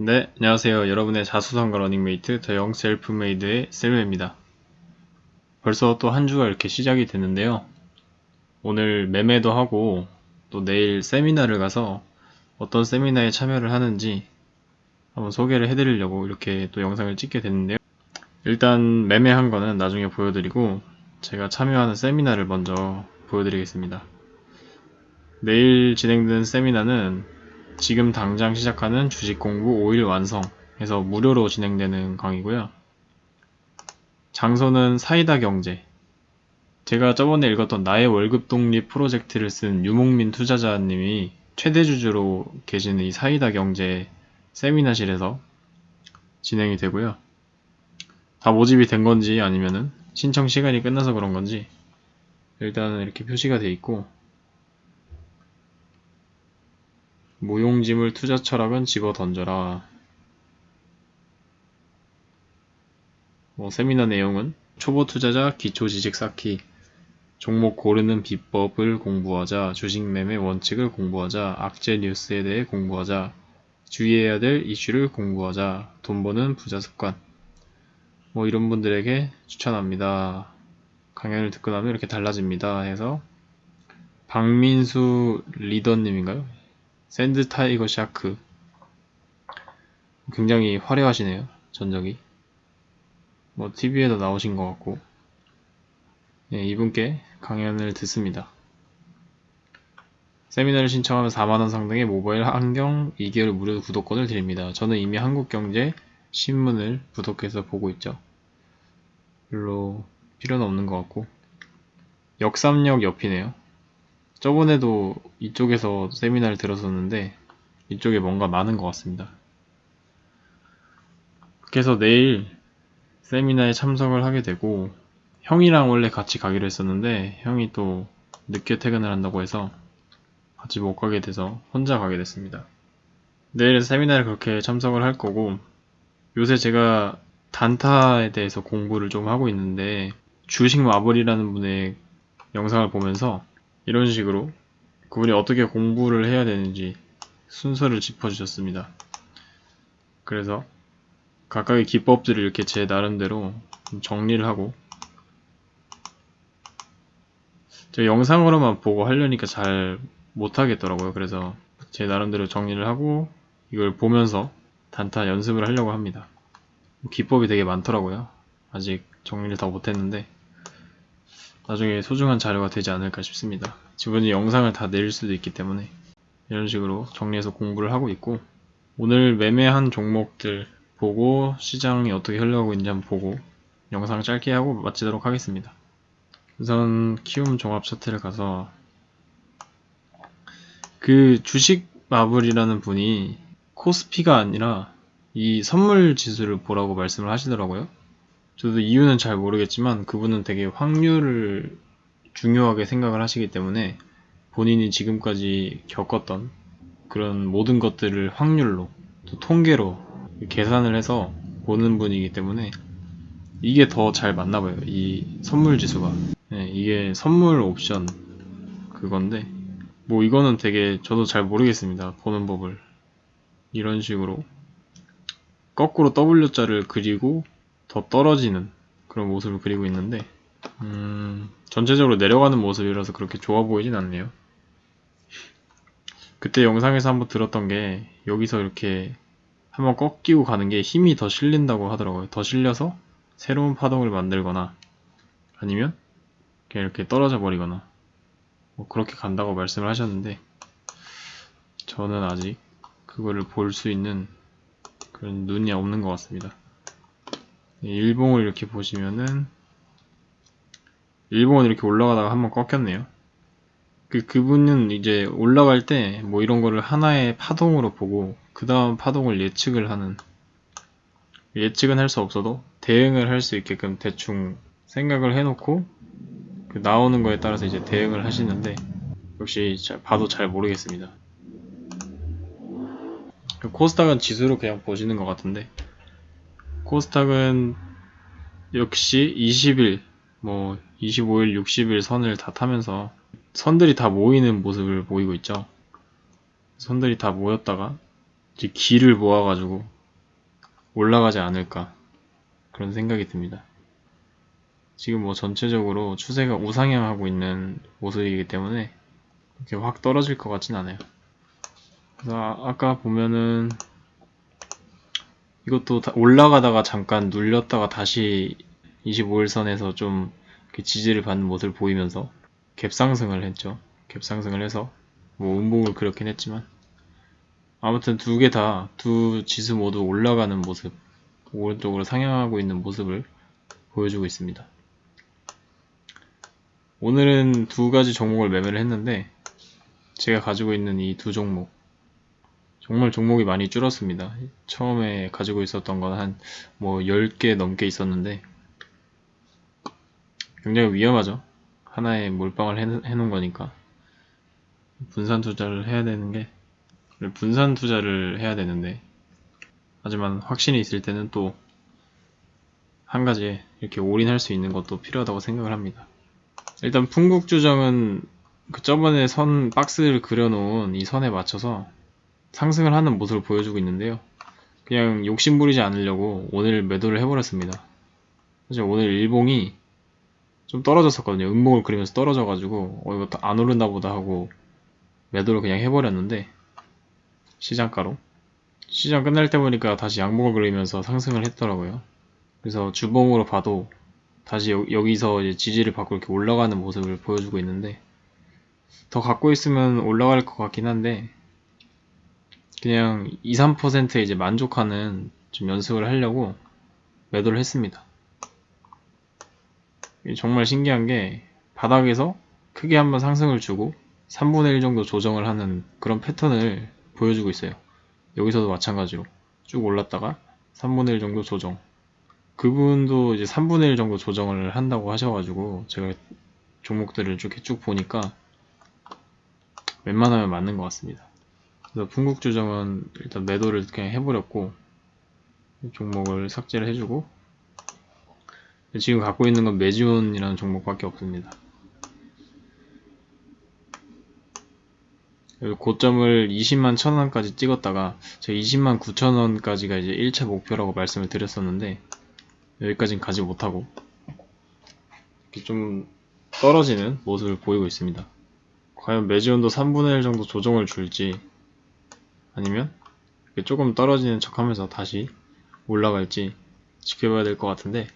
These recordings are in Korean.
네, 안녕하세요. 여러분의 자수성가 러닝메이트 더영 셀프메이드의 셀메입니다. 벌써 또 한 주가 이렇게 시작이 됐는데요. 오늘 매매도 하고 또 내일 세미나를 가서 어떤 세미나에 참여를 하는지 한번 소개를 해드리려고 이렇게 또 영상을 찍게 됐는데요. 일단 매매한 거는 나중에 보여드리고 제가 참여하는 세미나를 먼저 보여드리겠습니다. 내일 진행되는 세미나는 지금 당장 시작하는 주식 공부 5일 완성 해서 무료로 진행되는 강의고요. 장소는 사이다 경제. 제가 저번에 읽었던 나의 월급 독립 프로젝트를 쓴 유목민 투자자님이 최대 주주로 계시는 이 사이다 경제 세미나실에서 진행이 되고요. 다 모집이 된 건지 아니면은 신청 시간이 끝나서 그런 건지 일단은 이렇게 표시가 돼 있고 무용지물 투자 철학은 집어 던져라. 뭐 세미나 내용은 초보 투자자 기초 지식 쌓기, 종목 고르는 비법을 공부하자, 주식 매매 원칙을 공부하자, 악재 뉴스에 대해 공부하자, 주의해야 될 이슈를 공부하자, 돈 버는 부자 습관. 뭐 이런 분들에게 추천합니다. 강연을 듣고 나면 이렇게 달라집니다. 해서 박민수 리더님인가요? 샌드 타이거 샤크. 굉장히 화려하시네요 전적이. 뭐 TV에도 나오신 것 같고. 예, 이분께 강연을 듣습니다. 세미나를 신청하면 4만원 상당의 모바일 환경 2개월 무료 구독권을 드립니다. 저는 이미 한국경제 신문을 구독해서 보고 있죠. 별로 필요는 없는 것 같고. 역삼역 옆이네요 저번에도 이쪽에서 세미나를 들었었는데 이쪽에 뭔가 많은 것 같습니다. 그래서 내일 세미나에 참석을 하게 되고 형이랑 원래 같이 가기로 했었는데 형이 또 늦게 퇴근을 한다고 해서 같이 못 가게 돼서 혼자 가게 됐습니다. 내일 세미나를 그렇게 참석을 할 거고 요새 제가 단타에 대해서 공부를 좀 하고 있는데 주식 마블이라는 분의 영상을 보면서 이런 식으로 그분이 어떻게 공부를 해야 되는지 순서를 짚어주셨습니다. 그래서 각각의 기법들을 이렇게 제 나름대로 정리를 하고 저 영상으로만 보고 하려니까 잘 못하겠더라고요. 그래서 제 나름대로 정리를 하고 이걸 보면서 단타 연습을 하려고 합니다. 기법이 되게 많더라고요. 아직 정리를 다 못했는데 나중에 소중한 자료가 되지 않을까 싶습니다. 지금은 영상을 다 내릴 수도 있기 때문에 이런 식으로 정리해서 공부를 하고 있고 오늘 매매한 종목들 보고 시장이 어떻게 흘러가고 있는지 한번 보고 영상 짧게 하고 마치도록 하겠습니다. 우선 키움 종합 차트를 가서 그 주식 마블이라는 분이 코스피가 아니라 이 선물 지수를 보라고 말씀을 하시더라고요. 저도 이유는 잘 모르겠지만 그분은 되게 확률을 중요하게 생각을 하시기 때문에 본인이 지금까지 겪었던 그런 모든 것들을 확률로 또 통계로 계산을 해서 보는 분이기 때문에 이게 더 잘 맞나 봐요. 이 선물 지수가. 네, 이게 선물 옵션 그건데 뭐 이거는 되게 저도 잘 모르겠습니다. 보는 법을. 이런 식으로 거꾸로 W자를 그리고 더 떨어지는 그런 모습을 그리고 있는데 음, 전체적으로 내려가는 모습이라서 그렇게 좋아 보이진 않네요. 그때 영상에서 한번 들었던 게 여기서 이렇게 한번 꺾이고 가는 게 힘이 더 실린다고 하더라고요. 더 실려서 새로운 파동을 만들거나 아니면 이렇게 떨어져 버리거나 뭐 그렇게 간다고 말씀을 하셨는데 저는 아직 그거를 볼 수 있는 그런 눈이 없는 것 같습니다. 네, 일봉을 이렇게 보시면은 일봉은 이렇게 올라가다가 한번 꺾였네요. 그 그분은 이제 올라갈 때 뭐 이런 거를 하나의 파동으로 보고 그 다음 파동을 예측을 하는 예측은 할 수 없어도 대응을 할 수 있게끔 대충 생각을 해놓고 그 나오는 거에 따라서 이제 대응을 하시는데 역시 봐도 잘 모르겠습니다. 그 코스닥은 지수로 그냥 보시는 것 같은데 코스닥은 역시 20일, 뭐 25일, 60일 선을 다 타면서 선들이 다 모이는 모습을 보이고 있죠. 선들이 다 모였다가 이제 기를 모아가지고 올라가지 않을까 그런 생각이 듭니다. 지금 뭐 전체적으로 추세가 우상향하고 있는 모습이기 때문에 이렇게 확 떨어질 것 같진 않아요. 그래서 아, 아까 보면은 이것도 다 올라가다가 잠깐 눌렸다가 다시 25일선에서 좀 지지를 받는 모습을 보이면서 갭상승을 했죠. 갭상승을 해서 뭐 음봉을 그렇긴 했지만 아무튼 두 개 다 두 지수 모두 올라가는 모습 오른쪽으로 상향하고 있는 모습을 보여주고 있습니다. 오늘은 두 가지 종목을 매매를 했는데 제가 가지고 있는 이 두 종목 정말 종목이 많이 줄었습니다. 처음에 가지고 있었던 건 한 뭐 10개 넘게 있었는데 굉장히 위험하죠. 하나에 몰빵을 해, 놓은 거니까 분산 투자를 해야 되는 게 분산 투자를 해야 되는데 하지만 확신이 있을 때는 또 한 가지에 이렇게 올인할 수 있는 것도 필요하다고 생각을 합니다. 일단 풍국주정은 그 저번에 선 박스를 그려놓은 이 선에 맞춰서 상승을 하는 모습을 보여주고 있는데요. 그냥 욕심 부리지 않으려고 오늘 매도를 해버렸습니다. 사실 오늘 일봉이 좀 떨어졌었거든요. 음봉을 그리면서 떨어져가지고 어 이거 안 오른다 보다 하고 매도를 그냥 해버렸는데 시장가로 시장 끝날 때 보니까 다시 양봉을 그리면서 상승을 했더라고요. 그래서 주봉으로 봐도 다시 여, 기서 지지를 받고 이렇게 올라가는 모습을 보여주고 있는데 더 갖고 있으면 올라갈 것 같긴 한데 그냥 2, 3%에 이제 만족하는 좀 연습을 하려고 매도를 했습니다. 정말 신기한 게 바닥에서 크게 한번 상승을 주고 3분의 1 정도 조정을 하는 그런 패턴을 보여주고 있어요. 여기서도 마찬가지로 쭉 올랐다가 3분의 1 정도 조정. 그분도 이제 3분의 1 정도 조정을 한다고 하셔가지고 제가 종목들을 쭉, 쭉 보니까 웬만하면 맞는 것 같습니다. 그래서 풍국조정은 일단 매도를 그냥 해버렸고 종목을 삭제를 해주고 지금 갖고 있는 건 메지온이라는 종목밖에 없습니다. 고점을 20만 1000원까지 찍었다가 제가 20만 9천원까지가 이제 1차 목표라고 말씀을 드렸었는데 여기까지는 가지 못하고 이렇게 좀 떨어지는 모습을 보이고 있습니다. 과연 매지온도 3분의 1 정도 조정을 줄지 아니면 조금 떨어지는 척 하면서 다시 올라갈지 지켜봐야 될 것 같은데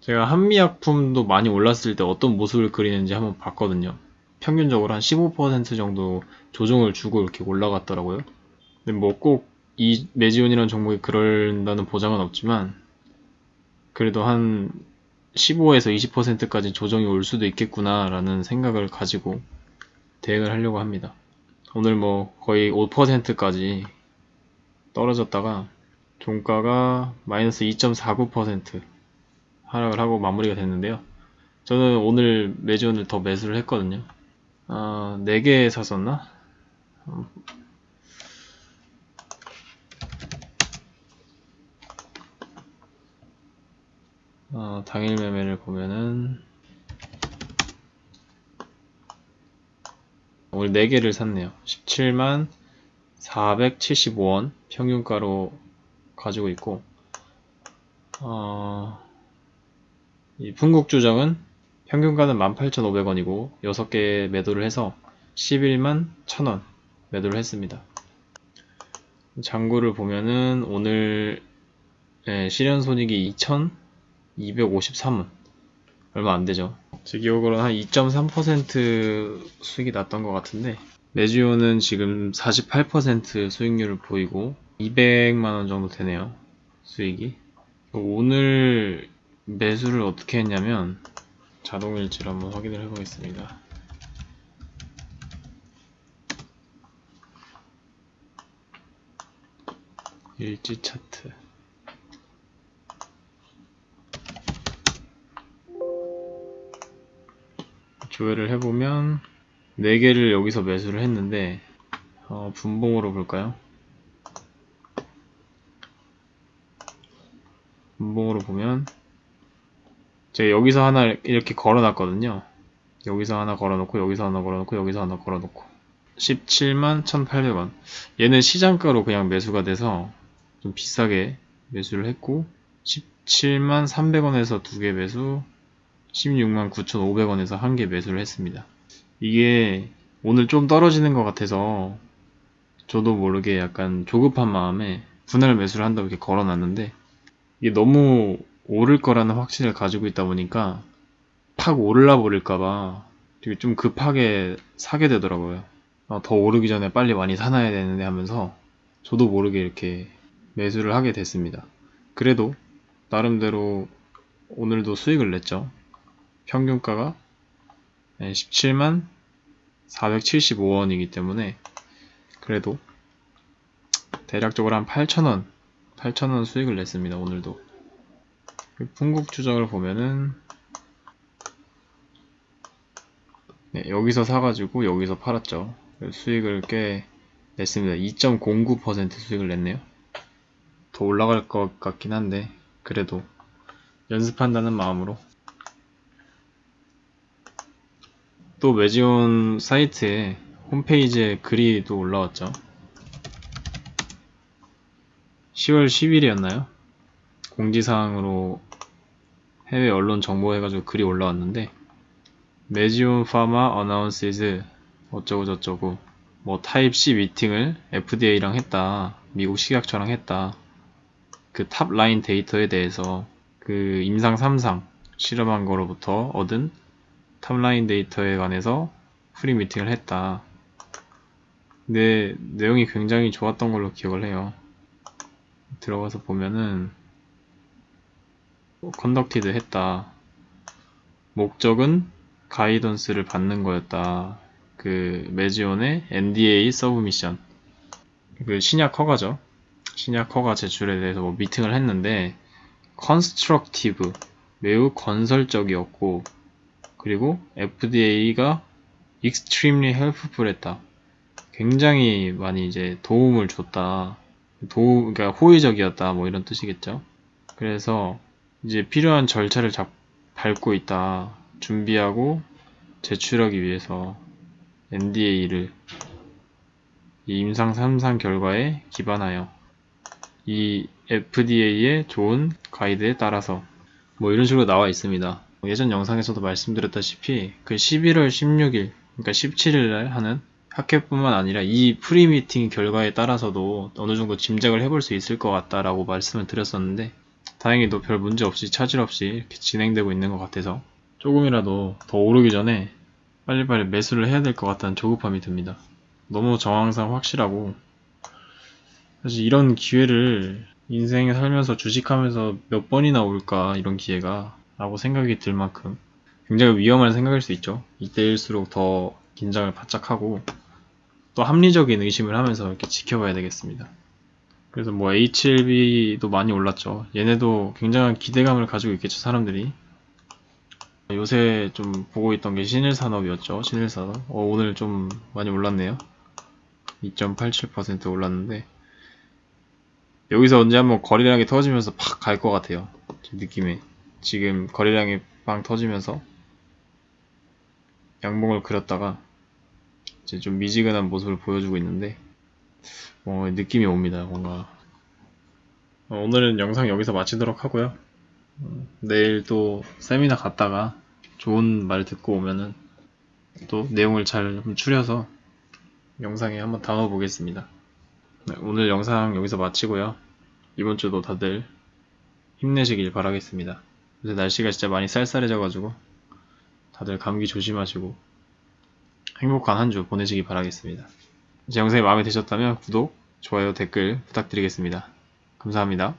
제가 한미약품도 많이 올랐을 때 어떤 모습을 그리는지 한번 봤거든요. 평균적으로 한 15% 정도 조정을 주고 이렇게 올라갔더라고요. 근데 뭐 꼭이 메지온이라는 종목이 그런다는 보장은 없지만 그래도 한 15에서 20%까지 조정이 올 수도 있겠구나라는 생각을 가지고 대응을 하려고 합니다. 오늘 뭐 거의 5%까지 떨어졌다가 종가가 마이너스 2.49% 하락을 하고 마무리가 됐는데요. 저는 오늘 매지온을 더 매수를 했거든요. 아, 4개 샀었나? 어, 당일 매매를 보면은 오늘 4개를 샀네요. 17만 475원 평균가로 가지고 있고 어, 이 풍국주정은 평균가는 18,500원이고 6개 매도를 해서 11만 1000원 매도를 했습니다. 장구를 보면은 오늘 예, 실현 손익이 2,253원 얼마 안 되죠. 제 기억으로는 한 2.3% 수익이 났던 것 같은데 메지오는 지금 48% 수익률을 보이고 200만 원 정도 되네요. 수익이. 오늘 매수를 어떻게 했냐면 자동일지를 한번 확인을 해보겠습니다. 일지 차트 조회를 해보면 4개를 여기서 매수를 했는데 어, 분봉으로 볼까요? 분봉으로 보면 제가 여기서 하나 이렇게 걸어놨거든요. 여기서 하나 걸어놓고 여기서 하나 걸어놓고 여기서 하나 걸어놓고 17만 1,800원. 얘는 시장가로 그냥 매수가 돼서 좀 비싸게 매수를 했고 17만 300원에서 두 개 매수 16만 9,500원에서 한 개 매수를 했습니다. 이게 오늘 좀 떨어지는 것 같아서 저도 모르게 약간 조급한 마음에 분할 매수를 한다고 이렇게 걸어놨는데 이게 너무 오를 거라는 확신을 가지고 있다 보니까 팍 오르라 버릴까봐 되게 좀 급하게 사게 되더라고요. 아, 더 오르기 전에 빨리 많이 사놔야 되는데 하면서 저도 모르게 이렇게 매수를 하게 됐습니다. 그래도 나름대로 오늘도 수익을 냈죠. 평균가가 17만 475원이기 때문에 그래도 대략적으로 한 8,000원, 8,000원 수익을 냈습니다. 오늘도. 풍국 추적을 보면은 네, 여기서 사가지고 여기서 팔았죠. 수익을 꽤 냈습니다. 2.09% 수익을 냈네요. 더 올라갈 것 같긴 한데 그래도 연습한다는 마음으로 또 매지온 사이트에 홈페이지에 글이 또 올라왔죠. 10월 10일이었나요? 공지사항으로 해외 언론 정보 해가지고 글이 올라왔는데 매지온 파마 어나운스즈 어쩌고 저쩌고 뭐 타입 C 미팅을 FDA랑 했다 미국 식약처랑 했다 그 탑 라인 데이터에 대해서 그 임상 3상 실험한 거로부터 얻은 탑라인 데이터에 관해서 프리 미팅을 했다. 근데 내용이 굉장히 좋았던 걸로 기억을 해요. 들어가서 보면은 컨덕티드 했다. 목적은 가이던스를 받는 거였다. 그 매지온의 NDA 서브미션 그 신약 허가죠. 신약 허가 제출에 대해서 뭐 미팅을 했는데 컨스트럭티브 매우 건설적이었고 그리고 FDA가 extremely helpful 했다. 굉장히 많이 이제 도움을 줬다. 도움, 그러니까 호의적이었다. 뭐 이런 뜻이겠죠. 그래서 이제 필요한 절차를 잡, 밟고 있다. 준비하고 제출하기 위해서 NDA를 임상 3상 결과에 기반하여 이 FDA의 좋은 가이드에 따라서 뭐 이런 식으로 나와 있습니다. 예전 영상에서도 말씀드렸다시피 그 11월 16일 그러니까 17일 날 하는 학회뿐만 아니라 이 프리미팅 결과에 따라서도 어느 정도 짐작을 해볼 수 있을 것 같다라고 말씀을 드렸었는데 다행히도 별 문제 없이 차질 없이 이렇게 진행되고 있는 것 같아서 조금이라도 더 오르기 전에 빨리빨리 매수를 해야 될 것 같다는 조급함이 듭니다. 너무 정황상 확실하고 사실 이런 기회를 인생에 살면서 주식하면서 몇 번이나 올까 이런 기회가 라고 생각이 들 만큼 굉장히 위험한 생각일 수 있죠. 이때일수록 더 긴장을 바짝 하고 또 합리적인 의심을 하면서 이렇게 지켜봐야 되겠습니다. 그래서 뭐 HLB도 많이 올랐죠. 얘네도 굉장한 기대감을 가지고 있겠죠, 사람들이. 요새 좀 보고 있던 게 신일산업이었죠. 신일산업. 어, 오늘 좀 많이 올랐네요. 2.87% 올랐는데 여기서 언제 한번 거래량이 터지면서 팍 갈 것 같아요. 제 느낌에. 지금 거래량이 빵 터지면서 양봉을 그렸다가 이제 좀 미지근한 모습을 보여주고 있는데 어, 느낌이 옵니다. 뭔가 어, 오늘은 영상 여기서 마치도록 하고요. 어, 내일 또 세미나 갔다가 좋은 말 듣고 오면은 또 내용을 잘 추려서 영상에 한번 담아 보겠습니다. 네, 오늘 영상 여기서 마치고요. 이번 주도 다들 힘내시길 바라겠습니다. 요새 날씨가 진짜 많이 쌀쌀해져가지고 다들 감기 조심하시고 행복한 한 주 보내시기 바라겠습니다. 제 영상이 마음에 드셨다면 구독, 좋아요, 댓글 부탁드리겠습니다. 감사합니다.